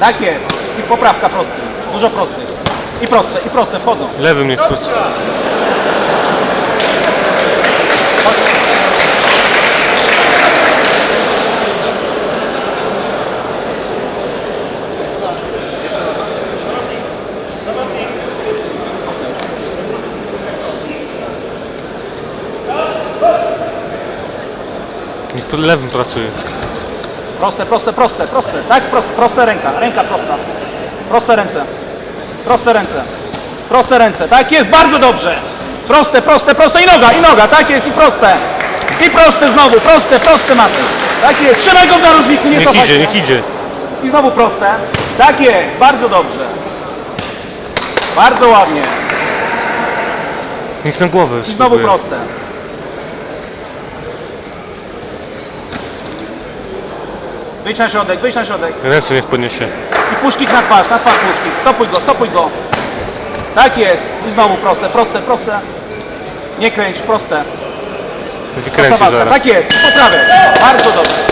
Tak jest. I poprawka prosty. Dużo prostych. I proste, i proste wchodzą. Lewym niech prosto. Niech pod lewym pracuje. Proste, proste, proste, proste. Tak, proste, proste ręka. Ręka prosta. Proste ręce. Proste ręce. Proste ręce. Tak jest, bardzo dobrze. Proste, proste, proste i noga, i noga. Tak jest, i proste. I proste znowu, proste, proste maty. Tak jest. Trzymaj go w narożniku, nie cofaj idzie, się. niech idzie. I znowu proste. Tak jest, bardzo dobrze. Bardzo ładnie. Niech na głowę I znowu proste. Wyjdź na środek, wyjdź na środek. Ręce niech podniesie. I puszkik na twarz, na twarz puszkik. Stopuj go, stopuj go. Tak jest. I znowu proste, proste, proste. Nie kręć, proste. Wykręci Prosta walka. zaraz. Tak jest. Poprawię. Bardzo dobrze.